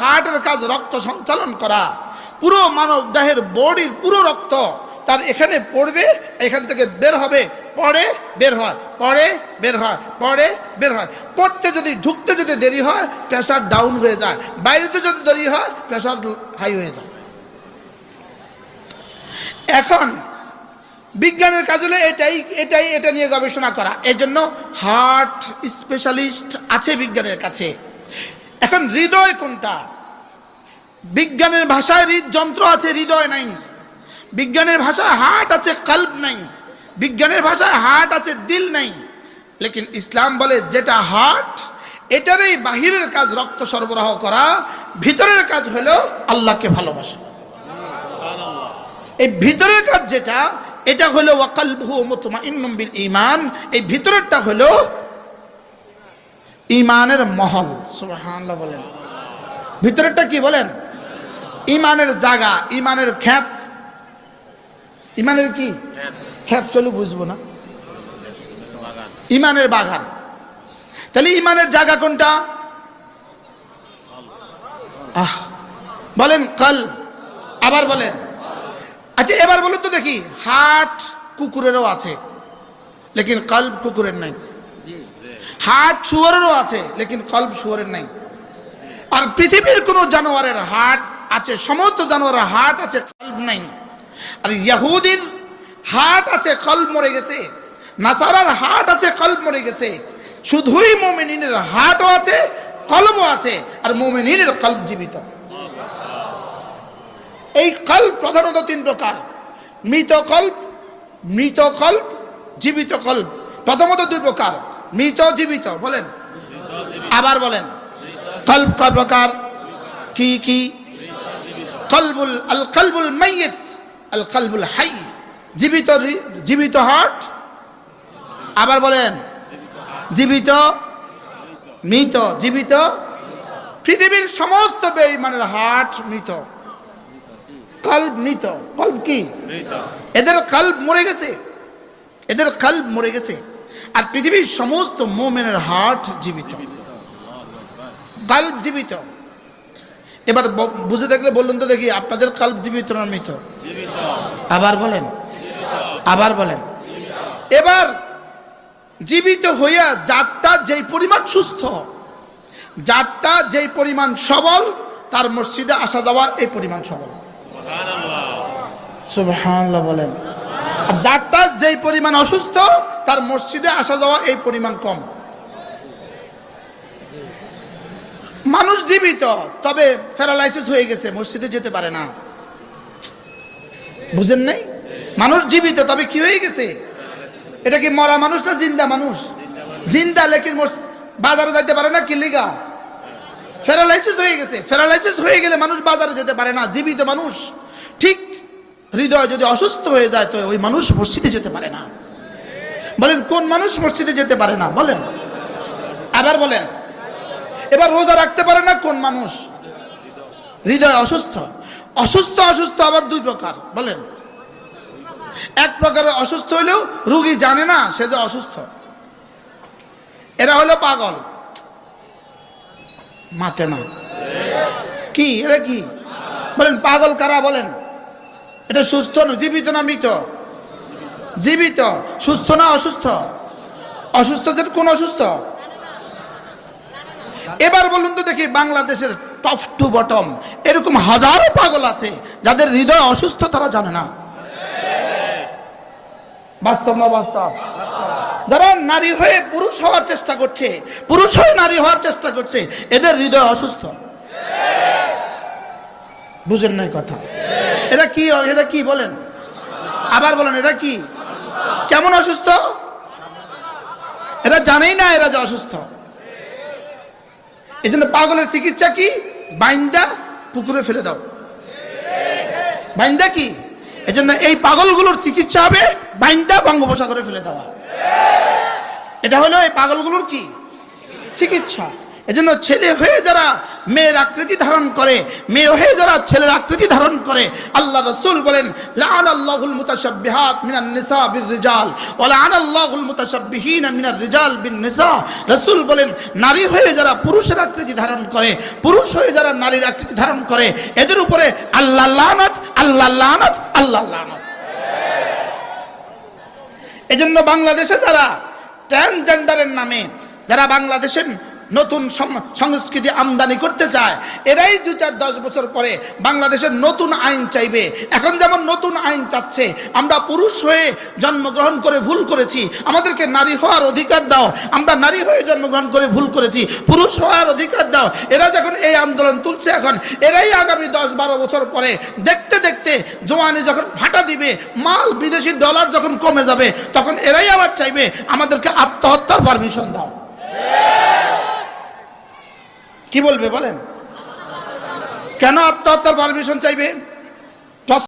হার্টের কাজ রক্ত সঞ্চালন করা। পুরো মানব দেহের বডির পুরো রক্ত তার এখানে পড়বে, এখান থেকে বের হবে, পরে বের হয়, পরে বের হয়, পরে বের হয়। পড়তে যদি, ঢুকতে যদি দেরি হয় প্রেশার ডাউন হয়ে যায়। বাইরেতে যদি দেরি হয় প্রেশার হাই হয়ে যায়। এখন বিজ্ঞানের কাজ হলে এটাই এটাই, এটা নিয়ে গবেষণা করা। এই জন্য হার্ট স্পেশালিস্ট আছে বিজ্ঞানের কাছে। এখন হৃদয় কোনটা? বিজ্ঞানের ভাষায় হৃদযন্ত্র আছে, হৃদয় নাই। বিজ্ঞানের ভাষায় হার্ট আছে, কল্প নাই। বিজ্ঞানের ভাষায় হার্ট আছে, দিল নাই। লেকিন ইসলাম বলে যেটা হার্ট, এটারই বাহিরের কাজ রক্ত সরবরাহ করা, ভিতরের কাজ হলো আল্লাহকে ভালোবাসা। এই ভিতরের কাজ যেটা, এটা হলো ওয়াকালবহু মুতমাইন্নুম বিল ঈমান, এই ভিতরেরটা হলো ঈমানের মহল বলেন। ভিতরেরটা কি বলেন? ইমানের জায়গা, ইমানের খ্যাত ইমানের কি? খ্যাত করলে বুঝব না। ইমানের বাগান। তাহলে ইমানের জায়গা কোনটা? আহ, বলেন কাল, আবার বলেন। আচ্ছা এবার বলুন তো দেখি, হাট কুকুরেরও আছে, লেকিন কল্ব কুকুরের নাই। হাট শুয়ারেরও আছে, লেকিন কল্প শুয়ারের নাই। আর পৃথিবীর কোনো জানোয়ারের হাট আছে, সমস্ত জানোয়ারের হাট আছে, কল্প নাই। আর ইয়াহুদির হাট আছে, কল্প মরে গেছে। নাসারার হাট আছে, কল্প মরে গেছে। শুধুই মোমেনিনের হাটও আছে কলবও আছে, আর মোমেনিনের কল্প জীবিত। এই কল্প প্রধানত তিন প্রকার। মৃত কল্প মৃত কল্প, জীবিত কল্প। প্রথমত দুই প্রকার। মৃত জীবিত বলেন। আবার বলেন। কল্প কয় প্রকার কি কি? কলবুল আল কলবুল মাইয়িত আল কলবুল হাই। জীবিত জীবিত হার্ট আবার বলেন। জীবিত মৃত জীবিত। পৃথিবীর সমস্ত বেঈমানের হার্ট মৃত। কল্ব মৃত। কল্প কি? এদের কল্ব মরে গেছে। এদের কল্ব মরে গেছে। আর পৃথিবীর সমস্ত মোমেনের হার্ট জীবিত। কল্ব জীবিত। এবার বুঝে দেখলে বললেন তো দেখি আপনাদের কল্ব জীবিত না মৃত? আবার বলেন। আবার বলেন। এবার জীবিত হইয়া যাত্রা যেই পরিমাণ সুস্থ যাত্রা যেই পরিমাণ সবল তার মসজিদে আসা যাওয়া এই পরিমাণ সবল। সুবহানাল্লাহ। বলেন। আর যারটা যেই পরিমাণ অসুস্থ তার মসজিদে আসা যাওয়া এই পরিমাণ কম। মানুষ জীবিত, তবে প্যারালাইসিস হয়ে গেছে, মসজিদে যেতে পারে না। বুঝেন নাই? মানুষ জীবিত, তবে কি হয়ে গেছে? এটা কি মরা মানুষ না জিন্দা মানুষ? জিন্দা লেকিন বাজারে যাইতে পারে না কিলিগা প্যারালাইসিস হয়ে গেছে, প্যারালাইসিস হয়ে গেলে মানুষ বাজারে যেতে পারে না, জীবিত মানুষ। ঠিক হৃদয় যদি অসুস্থ হয়ে যায়, তো ওই মানুষ মসজিদে যেতে পারে না। বলেন, কোন মানুষ মসজিদে যেতে পারে না? বলেন। আবার বলেন, এবার রোজা রাখতে পারে না কোন মানুষ? হৃদয় অসুস্থ। অসুস্থ অসুস্থ আবার দুই প্রকার। বলেন। এক প্রকারের অসুস্থ হইলেও রুগী জানে না সে যে অসুস্থ। এরা হলো পাগল। মাতে না। কি? এরা কি? বলেন, পাগল কারা? বলেন। এটা সুস্থ জীবিত না মৃত? জীবিত, সুস্থ না অসুস্থ? অসুস্থদের কোন অসুস্থ? এবার বলুন তো দেখি বাংলাদেশের টপ টু বটম এরকম হাজারো পাগল আছে যাদের হৃদয় অসুস্থ তারা জানে না। বাস্তব না বাস্তব? যারা নারী হয়ে পুরুষ হওয়ার চেষ্টা করছে, পুরুষ হয়ে নারী হওয়ার চেষ্টা করছে, এদের হৃদয় অসুস্থ। বুঝেন নাই কথা? এটা কি এটা কি বলেন? আবার বলেন এটা কি? কেমন অসুস্থ? এরা জানেই না এরা যে অসুস্থ। এই জন্য পাগলের চিকিৎসা কি? বাইন্দা পুকুরে ফেলে দাও। বাইন্দা কি? এই জন্য এই পাগলগুলোর চিকিৎসা হবে বাইন্দা বঙ্গোপসাগরে ফেলে দেওয়া। এটা হলো এই পাগলগুলোর কি? চিকিৎসা। এজন্য ছেলে হয়ে যারা মেয়ের আকৃতি ধারণ করে, মেয়ে হয়ে যারা ছেলের আকৃতি ধারণ করে, আল্লাহ রসুল বলেন লান নিসা বির মিনার রসুল বলেন, নারী হয়ে যারা পুরুষের আকৃতি ধারণ করে, পুরুষ হয়ে যারা নারীর আকৃতি ধারণ করে, এদের উপরে আল্লাহ লানত আল্লাহ লানত আল্লাহ লানত। এজন্য বাংলাদেশে যারা ট্রান্সজেন্ডারের নামে, যারা বাংলাদেশের নতুন সংস্কৃতি আমদানি করতে চায়। এরাই দু চার দশ বছর পরে বাংলাদেশের নতুন আইন চাইবে। এখন যেমন নতুন আইন চাচ্ছে, আমরা পুরুষ হয়ে জন্মগ্রহণ করে ভুল করেছি। আমাদেরকে নারী হওয়ার অধিকার দাও, আমরা নারী হয়ে জন্মগ্রহণ করে ভুল করেছি। পুরুষ হওয়ার অধিকার দাও। এরা যখন এই আন্দোলন তুলছে এখন, এরাই আগামী দশ বারো বছর পরে দেখতে দেখতে জোয়ানি যখন ভাটা দিবে, মাল বিদেশি ডলার যখন কমে যাবে, তখন এরাই আবার চাইবে আমাদেরকে আত্মহত্যার পারমিশন দাও। কি বলবে বলেন? কেন আত্মহত্যার পারমিশন চাইবে?